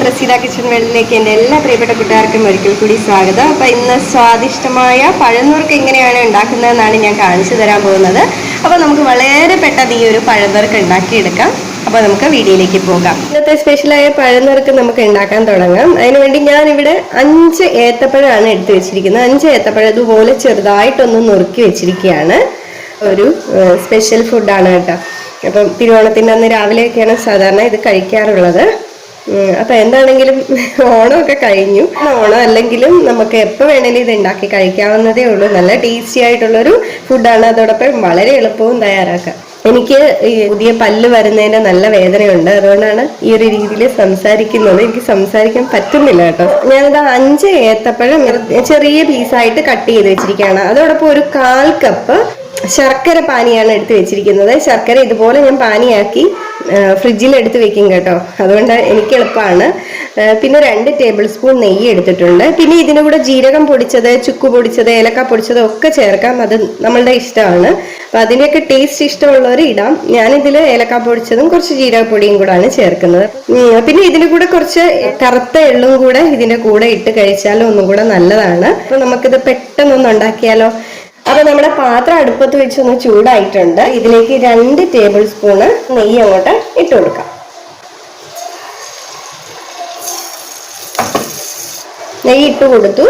Praseetha kitchen വേൾഡിലേക്ക് എന്റെ എല്ലാ പ്രിയപ്പെട്ട കൂട്ടുകാർക്കും ഒരിക്കൽ കൂടി സ്വാഗതം. അപ്പോൾ ഇന്ന് സ്വാദിഷ്ടമായ പഴന്നൂർക്ക് എങ്ങനെയാണ് ഉണ്ടാക്കുന്നതെന്നാണ് ഞാൻ കാണിച്ചു തരാൻ പോകുന്നത്. അപ്പോൾ നമുക്ക് വളരെ പെട്ടെന്ന് ഈ ഒരു പഴന്നൂർക്ക് ഉണ്ടാക്കിയെടുക്കാം. അപ്പോൾ നമുക്ക് വീഡിയോയിലേക്ക് പോകാം. ഇന്നത്തെ സ്പെഷ്യലായ പഴനുറുക്ക് നമുക്ക് ഉണ്ടാക്കാൻ തുടങ്ങാം. അതിനുവേണ്ടി ഞാനിവിടെ അഞ്ച് ഏത്തപ്പഴമാണ് എടുത്തു വെച്ചിരിക്കുന്നത്. അഞ്ച് ഏത്തപ്പഴം ഇതുപോലെ ചെറുതായിട്ടൊന്ന് നുറുക്കി വെച്ചിരിക്കുകയാണ്. ഒരു സ്പെഷ്യൽ ഫുഡാണ് കേട്ടോ. അപ്പം തിരുവോണത്തിന്റെ അന്ന് രാവിലെയൊക്കെയാണ് സാധാരണ ഇത് കഴിക്കാറുള്ളത്. അപ്പൊ എന്താണെങ്കിലും ഓണമൊക്കെ കഴിഞ്ഞു. ഓണം അല്ലെങ്കിലും നമുക്ക് എപ്പോൾ വേണേലും ഇത് ഉണ്ടാക്കി കഴിക്കാവുന്നതേ ഉള്ളൂ. നല്ല ടേസ്റ്റി ആയിട്ടുള്ളൊരു ഫുഡാണ് അതോടൊപ്പം വളരെ എളുപ്പവും തയ്യാറാക്കാം. എനിക്ക് പുതിയ പല്ല് വരുന്നതിന്റെ നല്ല വേദനയുണ്ട്. അതുകൊണ്ടാണ് ഈ ഒരു രീതിയിൽ സംസാരിക്കുന്നത്. എനിക്ക് സംസാരിക്കാൻ പറ്റുന്നില്ല കേട്ടോ. ഞാനത് അഞ്ച് ഏത്തപ്പഴം ചെറിയ പീസായിട്ട് കട്ട് ചെയ്ത് വെച്ചിരിക്കുകയാണ്. അതോടൊപ്പം ഒരു കാൽ കപ്പ് ശർക്കര പാനിയാണ് എടുത്ത് വെച്ചിരിക്കുന്നത്. ശർക്കര ഇതുപോലെ ഞാൻ പാനിയാക്കി ഫ്രിഡ്ജിൽ എടുത്ത് വെക്കും കേട്ടോ. അതുകൊണ്ട് എനിക്ക് എളുപ്പമാണ്. പിന്നെ രണ്ട് ടേബിൾ സ്പൂൺ നെയ്യ് എടുത്തിട്ടുണ്ട്. പിന്നെ ഇതിന്റെ കൂടെ ജീരകം പൊടിച്ചത് ചുക്ക് പൊടിച്ചത് ഏലക്ക പൊടിച്ചത് ഒക്കെ ചേർക്കാം. അത് നമ്മളുടെ ഇഷ്ടമാണ്. അപ്പം അതിന്റെയൊക്കെ ടേസ്റ്റ് ഇഷ്ടമുള്ളവർ ഇടാം. ഞാനിതിൽ ഏലക്ക പൊടിച്ചതും കുറച്ച് ജീരകപ്പൊടിയും കൂടെ ആണ് ചേർക്കുന്നത്. പിന്നെ ഇതിന്റെ കൂടെ കുറച്ച് കറുത്ത എള്ളും കൂടെ ഇതിന്റെ കൂടെ ഇട്ട് കഴിച്ചാലും ഒന്നും കൂടെ നല്ലതാണ്. അപ്പം നമുക്കിത് പെട്ടെന്നൊന്ന് ഉണ്ടാക്കിയാലോ? നമ്മുടെ പാത്രം അടുപ്പത്ത് വെച്ചൊന്ന് ചൂടായിട്ടുണ്ട്. ഇതിലേക്ക് രണ്ട് ടേബിൾ സ്പൂണ് നെയ്യ് അങ്ങോട്ട് ഇട്ട് കൊടുക്കാം. നെയ്യ് ഇട്ട് കൊടുത്തു.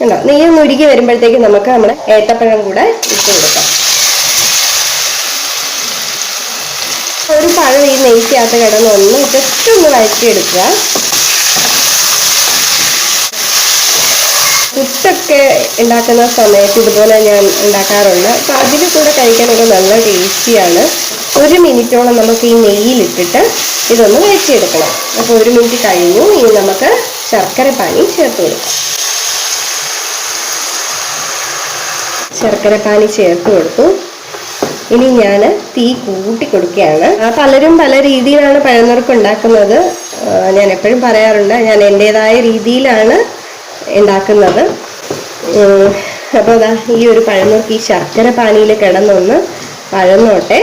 കണ്ടോ? നെയ്യ് ഒന്ന് ഉരുകി വരുമ്പോഴത്തേക്ക് നമുക്ക് നമ്മുടെ ഏത്തപ്പഴം കൂടെ ഇട്ട് കൊടുക്കാം. ഒരു പഴം ഈ നെയ്ക്കകത്ത് കിടന്ന് ഒന്ന് ജസ്റ്റ് ഒന്ന് വഴറ്റിയെടുക്കുക. പുട്ടൊക്കെ ഉണ്ടാക്കുന്ന സമയത്ത് ഇതുപോലെ ഞാൻ ഉണ്ടാക്കാറുണ്ട്. അപ്പം അതിൽ കൂടെ കഴിക്കാനൊക്കെ നല്ല ടേസ്റ്റിയാണ്. ഒരു മിനിറ്റോളം നമുക്ക് ഈ നെയ്യിലിട്ടിട്ട് ഇതൊന്ന് വേച്ചെടുക്കണം അപ്പോൾ ഒരു മിനിറ്റ് കഴിഞ്ഞു. ഇനി നമുക്ക് ശർക്കര പാനി ചേർത്ത് കൊടുക്കാം. ശർക്കര പാനി ചേർത്ത് കൊടുത്തു. ഇനി ഞാൻ തീ കൂട്ടി കൊടുക്കുകയാണ്. പലരും പല രീതിയിലാണ് പഴനിറക്ക് ഉണ്ടാക്കുന്നത്. ഞാൻ എപ്പോഴും പറയാറുണ്ട് ഞാൻ എന്റെതായ രീതിയിലാണ് ഉണ്ടാക്കുന്നത്. അപ്പോൾ അതാ ഈ ഒരു പഴനുറുക്ക് ഈ ശർക്കര പാനിയിൽ കിടന്നൊന്ന് പഴന്നോട്ടെ.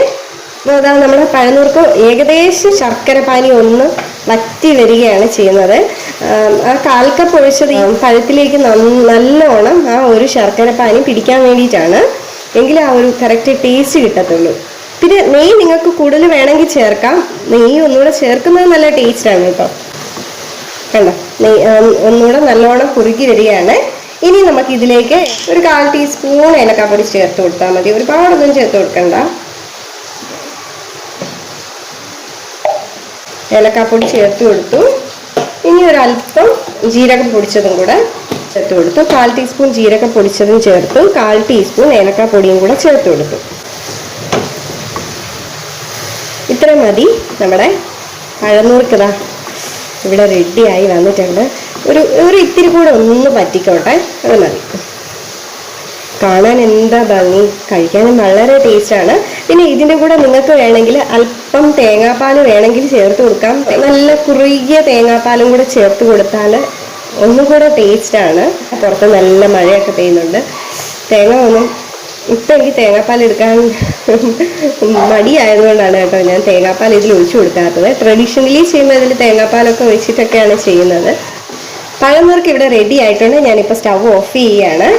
അപ്പോൾ അതാ നമ്മുടെ പഴനുറുക്ക് ഏകദേശം ശർക്കര പാനി ഒന്ന് വറ്റി വരികയാണ് ചെയ്യുന്നത്. ആം, കാൽക്കപ്പ് ഒഴിച്ചത് പഴത്തിലേക്ക് നല്ലോണം ആ ഒരു ശർക്കര പാനി പിടിക്കാൻ വേണ്ടിയിട്ടാണ്. എങ്കിലേ ആ ഒരു കറക്റ്റ് ടേസ്റ്റ് കിട്ടത്തുള്ളൂ. പിന്നെ നെയ്യ് നിങ്ങൾക്ക് കൂടുതൽ വേണമെങ്കിൽ ചേർക്കാം. നെയ്യ് ഒന്നുകൂടെ ചേർക്കുന്നത് നല്ല ടേസ്റ്റാണ് കേട്ടോ. കണ്ടോ? നെയ്യ് ഒന്നുകൂടെ നല്ലോണം കുറുകി വരികയാണ്. ഇനി നമുക്ക് ഇതിലേക്ക് ഒരു കാൽ ടീസ്പൂൺ ഏലക്കാപ്പൊടി ചേർത്ത് കൊടുത്താൽ മതി. ഒരുപാടൊന്നും ചേർത്ത് കൊടുക്കണ്ട. ഏലക്കാപ്പൊടി ചേർത്ത് കൊടുത്തു. ഇനി ഒരല്പം ജീരകം പൊടിച്ചതും കൂടെ ചേർത്ത് കൊടുത്തു. കാൽ ടീസ്പൂൺ ജീരകം പൊടിച്ചതും ചേർത്തു. കാൽ ടീസ്പൂൺ ഏലക്കാപ്പൊടിയും കൂടെ ചേർത്ത് കൊടുത്തു. ഇത്ര മതി നമ്മുടെ പഴനൂർക്കതാ ഇവിടെ റെഡിയായി വന്നിട്ടുണ്ട്. ഒരു ഒരു ഇത്തിരി കൂടെ ഒന്ന് പറ്റിക്കോട്ടെ അത് മതി. കാണാൻ എന്താ ഭംഗി? കഴിക്കാനും വളരെ ടേസ്റ്റാണ്. പിന്നെ ഇതിന്റെ കൂടെ നിങ്ങൾക്ക് വേണമെങ്കിൽ അല്പം തേങ്ങാപ്പാൽ വേണമെങ്കിൽ ചേർത്ത് കൊടുക്കാം. നല്ല കുറുകിയ തേങ്ങാപ്പാലും കൂടെ ചേർത്ത് കൊടുത്താൽ ഒന്നും കൂടെ ടേസ്റ്റാണ്. പുറത്ത് നല്ല മഴയൊക്കെ പെയ്യുന്നുണ്ട്. തേങ്ങ ഒന്നും ഇപ്പം എനിക്ക് തേങ്ങാപ്പാൽ എടുക്കാൻ മടിയായതുകൊണ്ടാണ് കേട്ടോ ഞാൻ തേങ്ങാപ്പാൽ ഇതിൽ ഒഴിച്ചു കൊടുക്കാത്തത്. ട്രഡീഷണലി ചെയ്യുമ്പോൾ ഇതിൽ തേങ്ങാപ്പാലൊക്കെ ഒഴിച്ചിട്ടൊക്കെയാണ് ചെയ്യുന്നത്. പഴനുറുക്ക് ഇവിടെ റെഡി ആയിട്ടുണ്ട്. ഞാനിപ്പോൾ സ്റ്റവ് ഓഫ് ചെയ്യുകയാണ്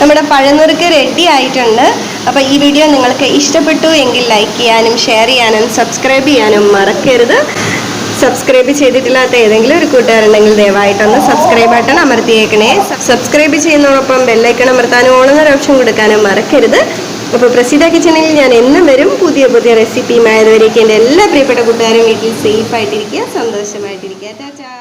നമ്മുടെ പഴനുറുക്ക് റെഡി ആയിട്ടുണ്ട്. അപ്പോൾ ഈ വീഡിയോ നിങ്ങൾക്ക് ഇഷ്ടപ്പെട്ടു എങ്കിൽ ലൈക്ക് ചെയ്യാനും ഷെയർ ചെയ്യാനും സബ്സ്ക്രൈബ് ചെയ്യാനും മറക്കരുത്. സബ്സ്ക്രൈബ് ചെയ്തിട്ടില്ലാത്ത ഏതെങ്കിലും ഒരു കൂട്ടുകാരുണ്ടെങ്കിൽ ദയവായിട്ടൊന്ന് സബ്സ്ക്രൈബ് ബട്ടൺ അമർത്തിയേക്കണേ. സബ്സ്ക്രൈബ് ചെയ്യുന്നതോടൊപ്പം ബെല്ലൈക്കൺ അമർത്താനും ഓളുന്നൊരു ഓപ്ഷൻ കൊടുക്കാനും മറക്കരുത്. അപ്പോൾ പ്രസിദ്ധ കിച്ചണിൽ ഞാൻ എന്നും വരും. പുതിയ പുതിയ റെസിപ്പിയുമായതുവരേക്കും എന്റെ എല്ലാ പ്രിയപ്പെട്ട കൂട്ടുകാരും വീട്ടിൽ സേഫ് ആയിട്ടിരിക്കുക സന്തോഷമായിട്ടിരിക്കുക. ടാറ്റാ.